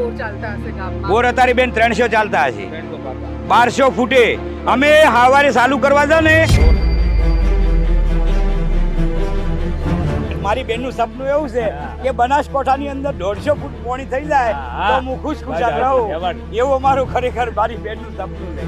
બોર ચાલતા હશે ગામમાં? બોર અત્યારે બેન ત્રણસો ચાલતા હશે. બારસો ફૂટે. અમે હાવારે ચાલુ કરવા દો ને. મારી બેનનું સપનું એવું છે કે બનાસકોઠાની અંદર દોઢસો ફૂટ પોણી થઈ જાય તો હું ખુશ ખુશાલ રહું. એવું અમારું ખરેખર મારી બેનનું સપનું છે.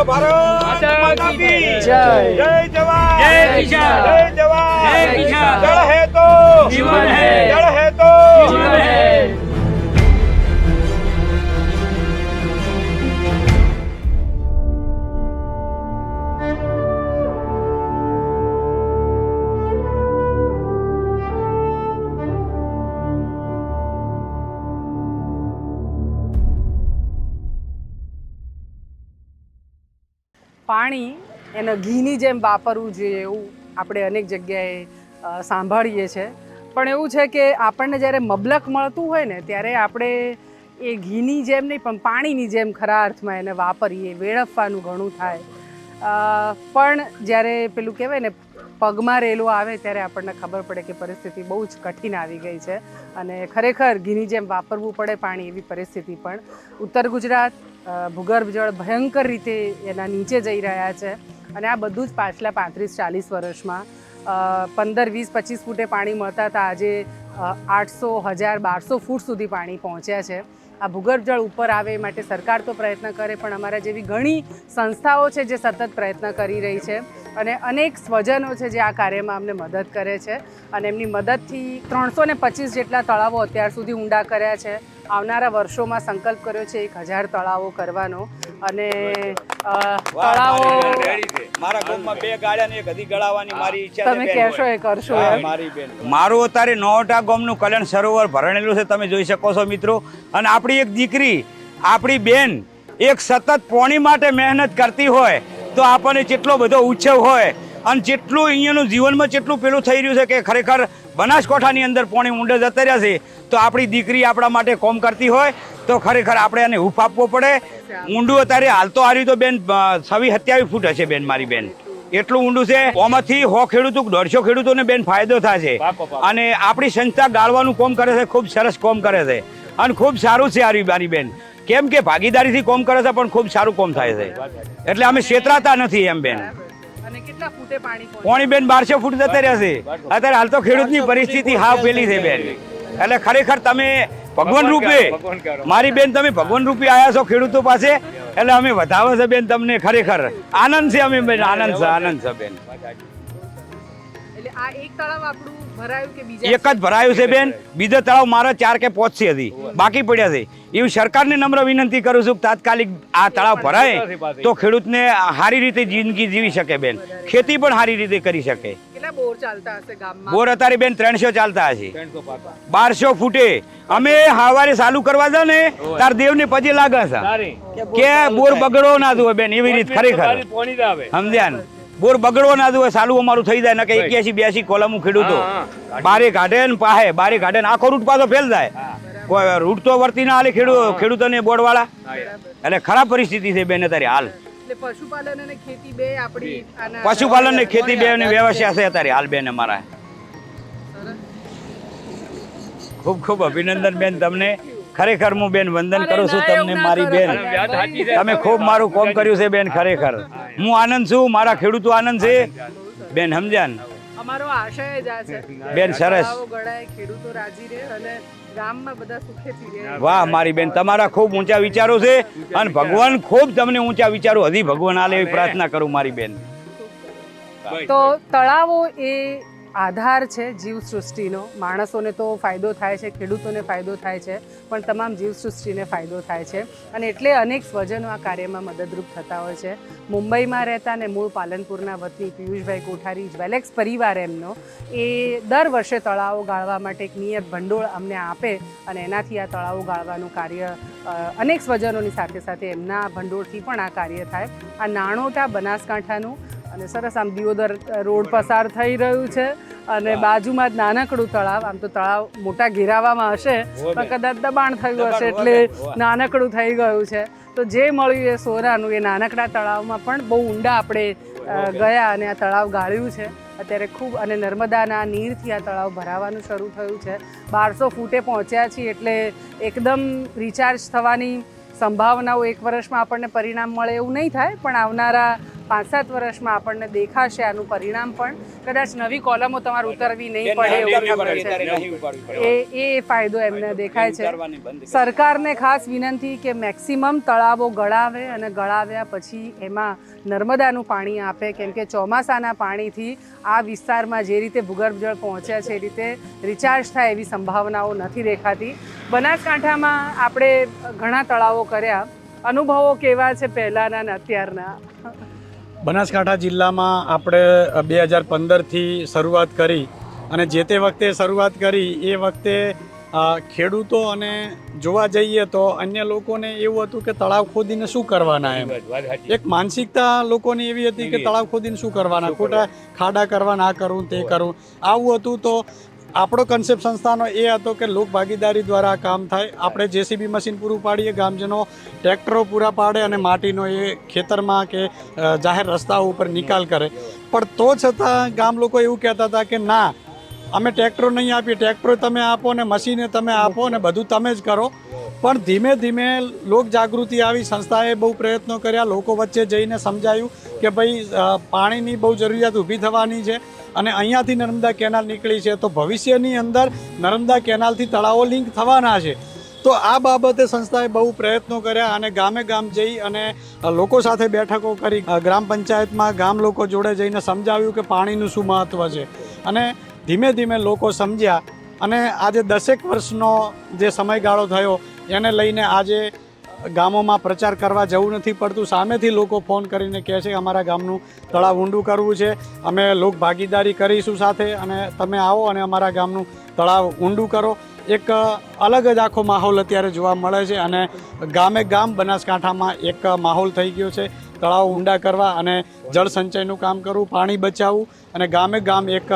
બોલો ભારત માતા કી જય. જય જવાન જય કિસાન. જય જવાન જય કિસાન. જળ હે તો જીવન હે. જળ હે તો જીવન હે. પાણી એને ઘીની જેમ વાપરવું જોઈએ એવું આપણે અનેક જગ્યાએ સાંભળીએ છીએ પણ એવું છે કે આપણને જ્યારે મબલક મળતું હોય ને, ત્યારે આપણે એ ઘીની જેમ નહીં, પણ પાણીની જેમ ખરા અર્થમાં એને વાપરીએ, વેડફવાનું ઘણું થાય. પણ જ્યારે પેલું કહેવાય ને પગમાં રેલો આવે ત્યારે આપણને ખબર પડે કે પરિસ્થિતિ બહુ જ કઠિન આવી ગઈ છે. અને ખરેખર ઘીની જેમ વાપરવું પડે પાણી એવી પરિસ્થિતિ પણ. ઉત્તર ગુજરાત ભૂગર્ભ જળ ભયંકર રીતે એના નીચે જઈ રહ્યા છે. અને આ બધું જ પાછલા પાંત્રીસ ચાલીસ વર્ષમાં પંદર, વીસ, પચીસ ફૂટે પાણી મળતા હતા. આજે આઠસો, હજાર, બારસો ફૂટ સુધી પાણી પહોંચ્યા છે. આ ભૂગર્ભ જળ ઉપર આવે એ માટે સરકાર તો પ્રયત્ન કરે, પણ અમારા જેવી ઘણી સંસ્થાઓ છે જે સતત પ્રયત્ન કરી રહી છે. અને અનેક સ્વજનો છે જે આ કાર્યમાં અમને મદદ કરે છે અને એમની મદદથી ત્રણસો ને પચીસ જેટલા તળાવો અત્યાર સુધી ઊંડા કર્યા છે. આવનારા વર્ષોમાં સંકલ્પ કર્યો છે એક હજાર તળાવો કરવાનો અને તળાવો મારી ગામમાં બે ગાળા એક હદી ગળાવાની મારી ઈચ્છા તમે કહેશો એ કરશો મારી બેન. મારું અત્યારે નોટા ગામનું કલ્યાણ સરોવર ભરણેલું છે તમે જોઈ શકો છો મિત્રો. અને આપણી એક દીકરી આપણી બેન એક સતત પોણી માટે મહેનત કરતી હોય. તો આપણને જેટલો બધો ઉછેવ હોય અને જેટલું અહીંયાનું જીવનમાં જેટલું પેલું થઈ રહ્યું છે કે ખરેખર બનાસકાંઠાની અંદર પોણી ઊંડે જતા રહ્યા છે તો આપણી દીકરી આપણા માટે કોમ કરતી હોય તો ખરેખર આપણે એને હૂફ આપવો પડે. ઊંડું અત્યારે હાલ તો હારી તો બેન છવી સત્યાવીસ ફૂટ હશે બેન મારી બેન. એટલું ઊંડું છે. આમાંથી હો ખેડૂતો દોઢસો ખેડૂતોને બેન ફાયદો થાય છે અને આપણી સંસ્થા ગાળવાનું કોમ કરે છે ખૂબ સરસ કોમ કરે છે. અને ખૂબ સારું છે આરી મારી બેન. કેમ કે ભાગીદારીથી કોમ કરે છે પણ ખૂબ સારું કોમ થાય છે. એટલે અમે છેતરાતા નથી એમ બેન. અને કેટલા ફૂટે પાણી બેન બારસો ફૂટ જતા રહેશે અત્યારે હાલ તો ખેડૂતની પરિસ્થિતિ હાવ પેલી છે બેન. એટલે ખરેખર તમે ભગવાન રૂપે મારી બેન તમે ભગવાન રૂપે આવ્યા છો ખેડૂતો પાસે. એટલે અમે વધાવે છે બેન તમને ખરેખર. આનંદ છે અમે બેન આનંદ છે આનંદ છે બેન. આ એક તળાવ આપણું ભરાયું કે બીજા એક જ ભરાયું છે બેન. બીજો તળાવ મારા ચાર કે પાંચ છે હજી. બાકી પડ્યા છે. એવી સરકારને નમ્ર વિનંતી કરું છું કે તાત્કાલિક આ તળાવ ભરાય તો ખેડૂતને સારી રીતે જિંદગી જીવી શકે બેન. ખેતી પણ સારી રીતે કરી શકે. બોર અત્યારે બેન ત્રણસો ચાલતા હશે. બારસો ફૂટે. અમે હવારે ચાલુ કરવા જાવ ને તાર દેવને પછી લાગે છે કે બોર બગડો ના જોવે બેન એવી રીત ખરેખર. સમજ્યા ને? બોર બગડવો ના જુએ સાલું અમારું થઈ જાય ને કે એક્યાસી બ્યાસી કોલમું ખેડૂતો બારે કાઢે ને પાહે બારે કાઢે ને આખો રૂટ પાછો ફેલ જાય. કોઈ રૂટ તો વર્તી ના હાલે ખેડૂત ખેડૂતોને બોર્ડવાળા એટલે ખરાબ પરિસ્થિતિ છે બેન અત્યારે હાલ. એટલે પશુપાલન અને ખેતી બે આપણી પશુપાલન ને ખેતી બે ની વ્યવસ્થા છે. અત્યારે હાલ બેન અમારા ખૂબ ખૂબ અભિનંદન બેન તમને. ખરેખર હું બેન વંદન કરું છું તમને મારી બેન. તમે ખૂબ મારું કોમ કર્યું છે બેન ખરેખર. હું આનંદ છું મારા ખેડૂતો આનંદ છે. બેન સમજ્યા અમારો આશય જ છે. બેન, સરસ. ખેડૂતો રાજી રહે અને ગામમાં બધા સુખેથી રહે. વાહ મારી બેન તમારા ખૂબ ઊંચા વિચારો છે અને ભગવાન ખૂબ તમને ઊંચા વિચારો. હજી ભગવાન આલે એવી પ્રાર્થના કરું મારી બેન. તો તળાવો એ આધાર છે જીવસૃષ્ટિનો. માણસોને તો ફાયદો થાય છે, ખેડૂતોને ફાયદો થાય છે, પણ તમામ જીવસૃષ્ટિને ફાયદો થાય છે. અને એટલે અનેક સ્વજનો આ કાર્યમાં મદદરૂપ થતા હોય છે. મુંબઈમાં રહેતા અને મૂળ પાલનપુરના વતની પિયુષભાઈ કોઠારી, જ્વેલેક્સ પરિવાર એમનો, એ દર વર્ષે તળાવો ગાળવા માટે એક નિયત ભંડોળ અમને આપે અને એનાથી આ તળાવો ગાળવાનું કાર્ય અનેક સ્વજનોની સાથે સાથે એમના ભંડોળથી પણ આ કાર્ય થાય. આ નાણોટા બનાસકાંઠાનું અને સરસ આમ દિયોદર રોડ પસાર થઈ રહ્યું છે અને બાજુમાં જ નાનકડું તળાવ આમ તો તળાવ મોટા ઘેરાવામાં હશે પણ કદાચ દબાણ થયું હશે એટલે નાનકડું થઈ ગયું છે. તો જે મળ્યું એ સોરાનું એ નાનકડા તળાવમાં પણ બહુ ઊંડા આપણે ગયા અને આ તળાવ ગાળ્યું છે. અત્યારે ખૂબ અને નર્મદાના નીરથી આ તળાવ ભરાવાનું શરૂ થયું છે. બારસો ફૂટે પહોંચ્યા છીએ એટલે એકદમ રિચાર્જ થવાની સંભાવનાઓ એક વર્ષમાં આપણને પરિણામ મળે એવું નહીં થાય પણ આવનારા પાંચ સાત વર્ષમાં આપણને દેખાશે આનું પરિણામ પણ. કદાચ નવી કોલમો તમારે ઉતરવી નહીં પડે એવું એ એ ફાયદો એમને દેખાય છે. સરકારને ખાસ વિનંતી કે મેક્સિમમ તળાવો ગળાવે અને ગળાવ્યા પછી એમાં નર્મદાનું પાણી આપે. કેમ કે ચોમાસાના પાણીથી આ વિસ્તારમાં જે રીતે ભૂગર્ભ જળ પહોંચ્યા છે એ રીતે રિચાર્જ થાય એવી સંભાવનાઓ નથી દેખાતી. બનાસકાંઠામાં આપણે ઘણા તળાવો કર્યા. અનુભવો કેવા છે પહેલાંના ને અત્યારના? બનાસકાંઠા જિલ્લામાં આપણે બે હજાર પંદરથી શરૂઆત કરી અને જે તે વખતે શરૂઆત કરી એ વખતે ખેડૂતો અને જોવા જઈએ તો અન્ય લોકોને એવું હતું કે તળાવ ખોદીને શું કરવાના એમ? એક માનસિકતા લોકોની એવી હતી કે તળાવ ખોદીને શું કરવાના? ખોટા ખાડા કરવાના આ કરવું તે કરવું આવું હતું તો આપણો કન્સેપ્ટ સંસ્થાનો એ હતો કે લોક ભાગીદારી દ્વારા આ કામ થાય. આપણે જેસીબી મશીન પૂરું પાડીએ, ગામજનો ટ્રેક્ટરો પૂરા પાડે અને માટીનો એ ખેતરમાં કે જાહેર રસ્તાઓ ઉપર નિકાલ કરે. પણ તો છતાં ગામ લોકો એવું કહેતા હતા કે ના, અમે ટ્રેક્ટરો નહીં આપીએ, ટ્રેક્ટરો તમે આપો ને મશીને તમે આપો ને બધું તમે જ કરો. પણ ધીમે ધીમે લોક જાગૃતિ આવી, સંસ્થાએ બહુ પ્રયત્નો કર્યા, લોકો વચ્ચે જઈને સમજાયું કે ભાઈ પાણીની બહુ જરૂરિયાત ઊભી થવાની છે અને અહીંયાથી નર્મદા કેનાલ નીકળી છે. તો ભવિષ્યની અંદર નર્મદા કેનાલથી તળાવો લિંક થવાના છે. તો આ બાબતે સંસ્થાએ બહુ પ્રયત્નો કર્યા અને ગામે ગામ જઈ અને લોકો સાથે બેઠકો કરી ગ્રામ પંચાયતમાં ગામ લોકો જોડે જઈને સમજાવ્યું કે પાણીનું શું મહત્ત્વ છે. અને ધીમે ધીમે લોકો સમજ્યા અને આજે દસેક વર્ષનો જે સમયગાળો થયો એને લઈને આજે ગામોમાં પ્રચાર કરવા જવું નથી પડતું. સામેથી લોકો ફોન કરીને કહે છે અમારા ગામનું તળાવ ઊંડું કરવું છે. અમે લોક ભાગીદારી કરીશું સાથે અને તમે આવો અને અમારા ગામનું તળાવ ઊંડું કરો. એક અલગ જ આખો માહોલ અત્યારે જોવા મળે છે અને ગામે ગામ બનાસકાંઠામાં એક માહોલ થઈ ગયો છે. તળાવ ઊંડા કરવા અને જળ સંચયનું કામ કરવું, પાણી બચાવવું અને ગામે ગામ એક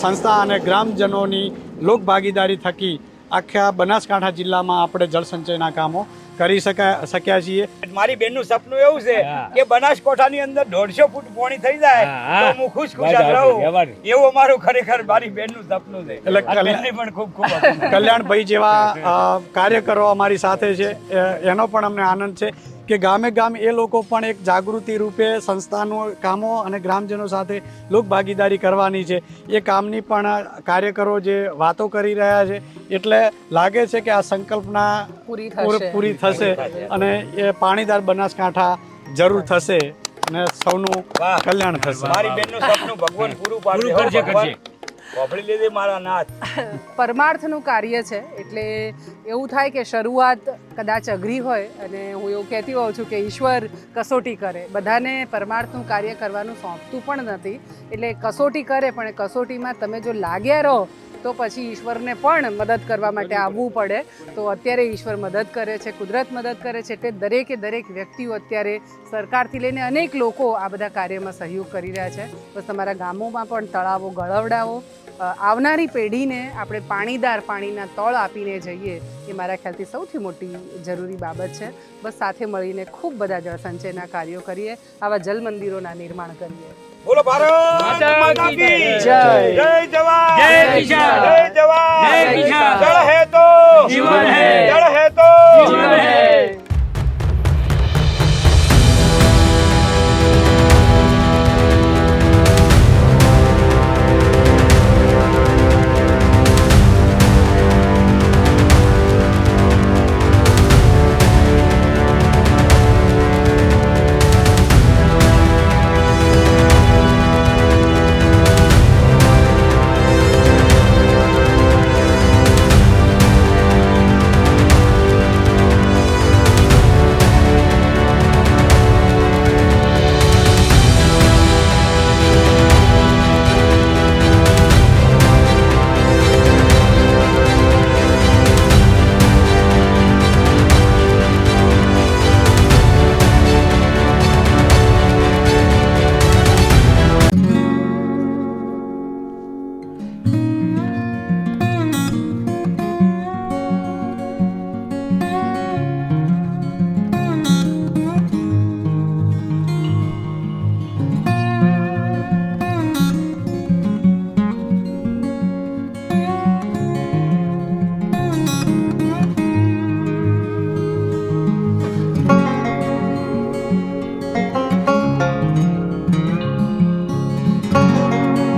સંસ્થા અને ગ્રામજનોની લોક ભાગીદારી થકી આખા બનાસકાંઠા જિલ્લામાં આપણે જળ સંચયના કામો કરી શકાય શક્યા છીએ. મારી બેનનું સપનું એવું છે. કે બનાસકોઠાની અંદર દોઢસો ફૂટ પોણી થઈ જાય તો હું. ખુશ ખુશ રહું. એવું અમારું ખરેખર મારી બેનનું સપનું છે. એટલે પણ ખૂબ ખૂબ. કલ્યાણભાઈ જેવા કાર્યકરો અમારી સાથે છે. એનો પણ અમને આનંદ છે. કે ગામે ગામ એ લોકો પણ એક જાગૃતિ રૂપે સંસ્થાનો કામો અને ગ્રામજનો સાથે લોકભાગીદારી કરવાની છે. એ કામની પણ કાર્યકરો જે વાતો કરી રહ્યા છે એટલે લાગે છે કે આ સંકલ્પના પૂરી થશે. અને એ પાણીદાર બનાસકાંઠા જરૂર થશે અને સૌનું કલ્યાણ થશે. મારી બેનનું સપનું ભગવાન પૂરું પાડશે પરમાર્થનું કાર્ય છે, એટલે એવું થાય કે શરૂઆત કદાચ અઘરી હોય અને હું એવું કહેતી હોઉં છું કે ઈશ્વર કસોટી કરે. બધાને પરમાર્થનું કાર્ય કરવાનું સોંપતું પણ નથી. એટલે કસોટી કરે, પણ કસોટીમાં તમે જો લાગ્યા રહો તો પછી ઈશ્વરને પણ મદદ કરવા માટે આવવું પડે. તો અત્યારે ઈશ્વર મદદ કરે છે કુદરત મદદ કરે છે એટલે દરેકે દરેક વ્યક્તિઓ અત્યારે સરકારથી લઈને અનેક લોકો આ બધા કાર્યમાં સહયોગ કરી રહ્યા છે. બસ તમારા ગામોમાં પણ તળાવો ગળવડાવો. આવનારી પેઢીને આપણે પાણીદાર પાણીના તળ આપીને જઈએ એ મારા ખ્યાલથી સૌથી મોટી જરૂરી બાબત છે. બસ સાથે મળીને ખૂબ બધા જળસંચયના કાર્યો કરીએ આવા જલ મંદિરોના નિર્માણ કરીએ. બોલો ભારત માતા કી જય. જય જવાન. જય કિસાન. જય જવાન. જય કિસાન. જળ હે તો જીવન હે. જળ હે તો જીવન હે.